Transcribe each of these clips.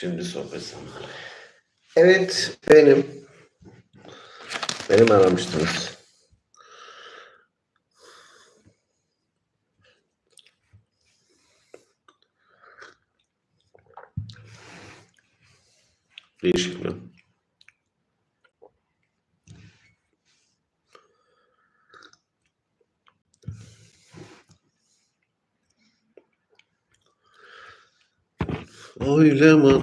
Şimdi sohbet zamanı. Evet benim. Benim aramıştınız. Değişik mi? Öyle mi?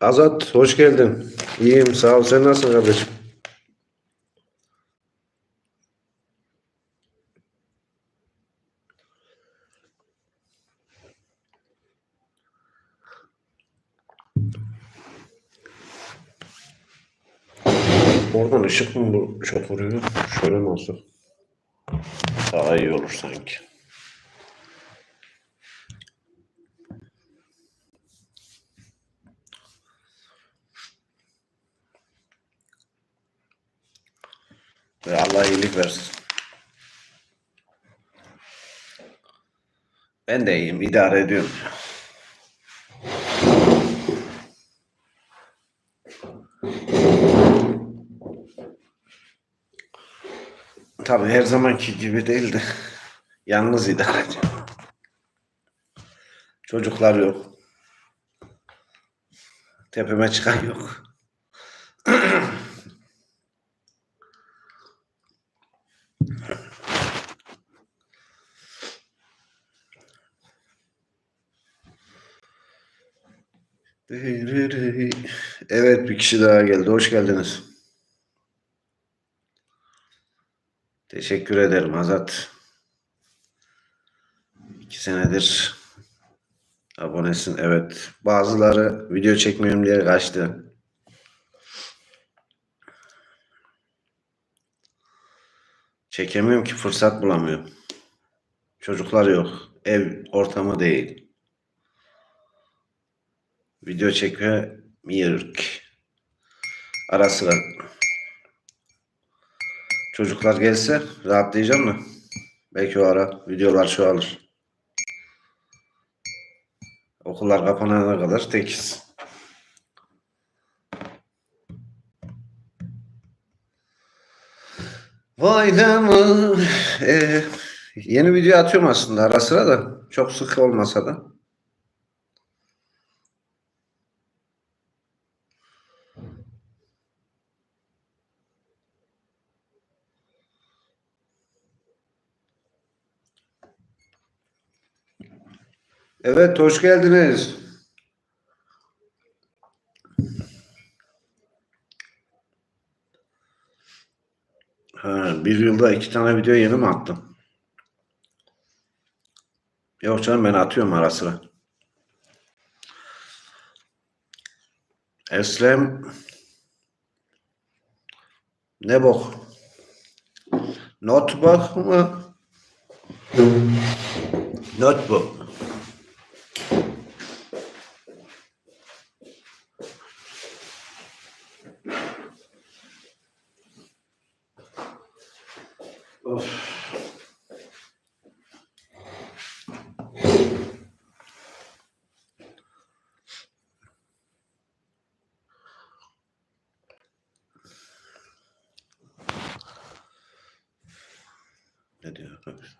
Azat hoş geldin. İyiyim sağ ol. Sen nasılsın kardeşim? Oradan ışık mı bu çok vuruyor? Şöyle mi olsa? Daha iyi olur sanki. Ve Allah iyilik versin. Ben de iyiyim, idare ediyorum. Tabii her zamanki gibi değil de yalnız idare ediyorum. Çocuklar yok. Tepeme çıkan yok. Evet bir kişi daha geldi. Hoş geldiniz. Teşekkür ederim Azat. İki senedir abonesin. Evet. Bazıları video çekmiyorum diye kaçtı. Çekemiyorum ki fırsat bulamıyorum. Çocuklar yok. Ev ortamı değil. Video çekmiyorum. Ara sıra çocuklar gelse rahatlayacağım mı? Belki o ara videolar çoğalır. Okullar kapanana kadar tekiz. Vay da mı? Ee, yeni video atıyorum aslında ara sıra da. Çok sık olmasa da. Evet, hoş geldiniz. Ha, bir yılda iki tane video yeni mi attım? Yok canım ben atıyorum ara sıra. Eslem ne bok? Notebook mı? Notebook. Ne diyor arkadaşlar?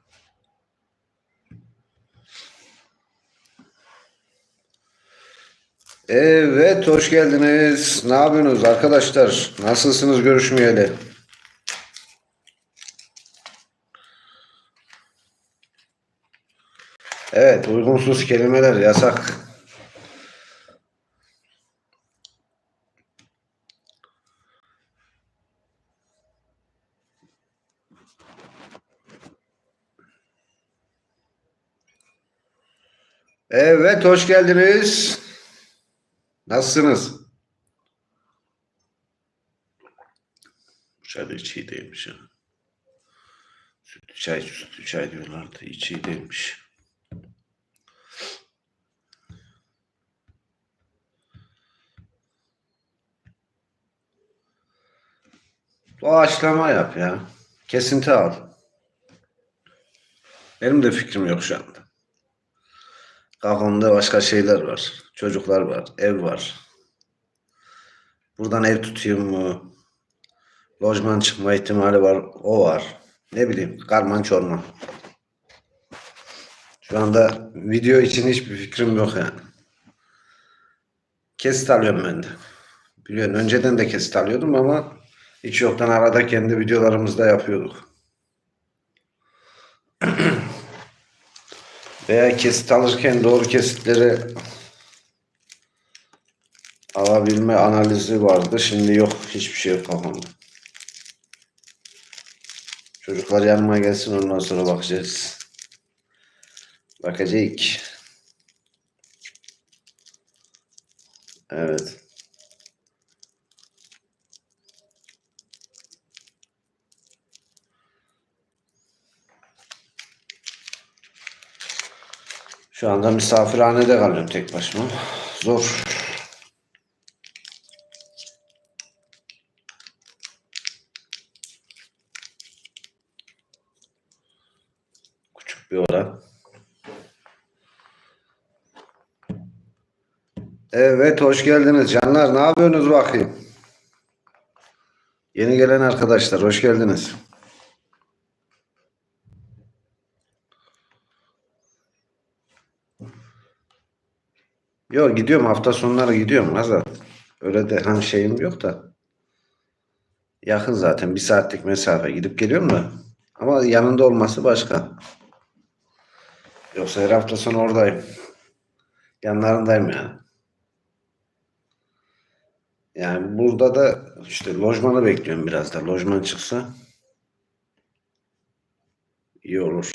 Evet, hoş geldiniz. Ne yapıyorsunuz arkadaşlar? Nasılsınız görüşmeyeli? Evet, uygunsuz kelimeler yasak. Evet, hoş geldiniz. Nasılsınız? Bu çay da hiç değilmiş ya. Sütlü çay, sütlü çay diyorlardı. Hiç iyi değilmiş. Doğaçlama yap ya. Kesinti al. Benim de fikrim yok şu anda. Kafamda başka şeyler var. Çocuklar var. Ev var. Buradan ev tutayım mı? Lojman çıkma ihtimali var. O var. Ne bileyim. Karman çorman. Şu anda video için hiçbir fikrim yok yani. Kesit alıyorum ben de. Biliyorsun önceden de kesit alıyordum ama hiç yoktan arada kendi videolarımızda yapıyorduk. Veya kesit alırken doğru kesitleri alabilme analizi vardı. Şimdi yok. Hiçbir şey yok kafamda. Çocuklar yanıma gelsin ondan sonra bakacağız. Bakacağız. Evet. Şu anda misafirhanede kalıyorum tek başıma. Zor. Küçük bir oda. Evet, hoş geldiniz canlar. Ne yapıyorsunuz bakayım? Yeni gelen arkadaşlar, hoş geldiniz. Yok gidiyorum hafta sonları gidiyorum Azat. Öyle de hani şeyim yok da. Yakın zaten bir saatlik mesafe gidip geliyorum da. Ama yanında olması başka. Yoksa her hafta sonu oradayım. Yanlarındayım yani. Yani burada da işte lojmanı bekliyorum biraz da. Lojman çıksa iyi olur.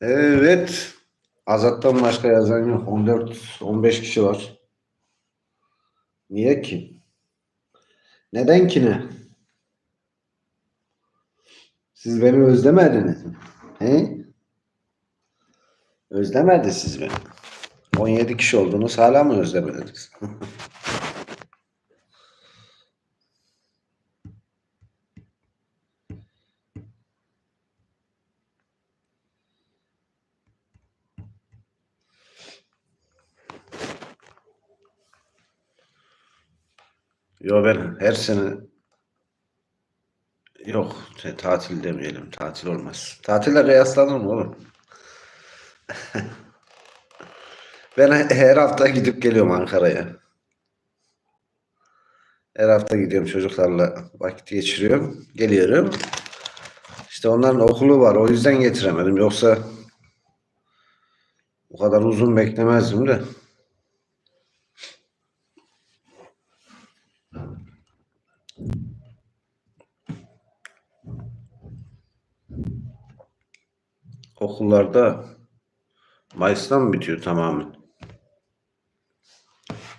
Evet. Azat'tan başka yazan yok. 14-15 kişi var. Niye ki? Neden ki ne? Siz beni özlemediniz mi? He? Özlemedi siz beni. 17 kişi oldunuz hala mı özlemediniz? Yo ben her sene yok tatil demeyelim. Tatil olmaz. Tatille kıyaslanır mı oğlum? Ben he- her hafta gidip geliyorum Ankara'ya. Her hafta gidiyorum çocuklarla vakit geçiriyorum. Geliyorum. İşte onların okulu var. O yüzden getiremedim. Yoksa o kadar uzun beklemezdim de. Okullarda Mayıs'tan mı bitiyor tamamen?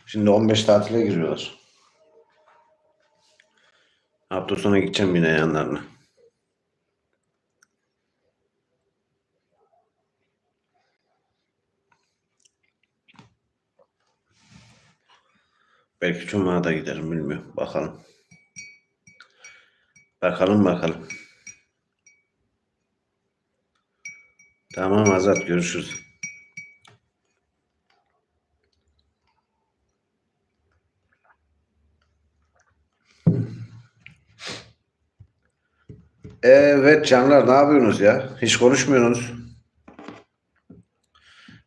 Şimdi 15 tatile giriyorlar. Hafta sonu gideceğim yine yanlarına. Belki Cuma'da giderim bilmiyorum. Bakalım. Bakalım bakalım. Tamam Azat görüşürüz. Evet canlar ne yapıyorsunuz ya? Hiç konuşmuyorsunuz.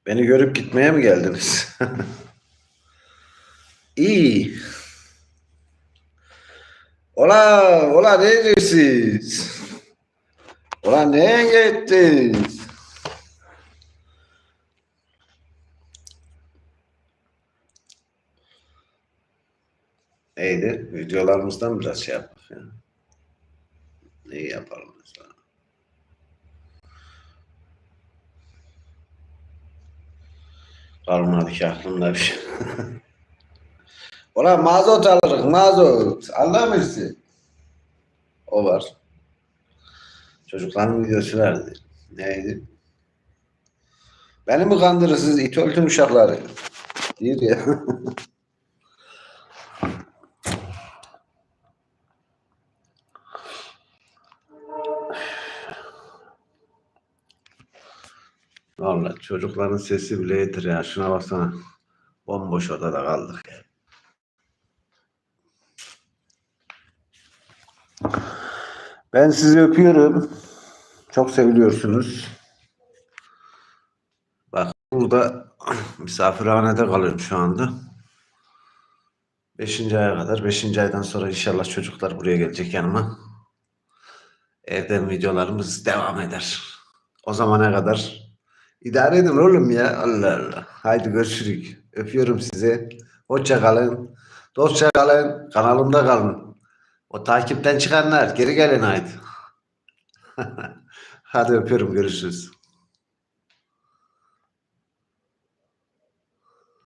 Beni görüp gitmeye mi geldiniz? İyi. Ola, ola ne diyorsunuz? Ola neye gittiniz? Neydi? Videolarımızdan biraz şey yapmak ya. Neyi yapalım mesela? Kalmadı ki aklımda bir şey. Ulan mazot alırız mazot. Anlamışsın. O var. Çocukların videosu vardı. Neydi? Beni mi kandırırsınız it öldüm uşakları? Diyor ya. Vallahi çocukların sesi bile yeter ya. Şuna baksana. Bomboş odada kaldık. Ben sizi öpüyorum. Çok seviliyorsunuz. Bak burada misafirhanede kalıyorum şu anda. Beşinci aya kadar. Beşinci aydan sonra inşallah çocuklar buraya gelecek yanıma. Evden videolarımız devam eder. O zamana kadar idare edin oğlum ya. Allah Allah. Haydi görüşürük. Öpüyorum sizi. Hoşça kalın. Dostça kalın. Kanalımda kalın. O takipten çıkanlar geri gelin haydi. Hadi öpüyorum görüşürüz.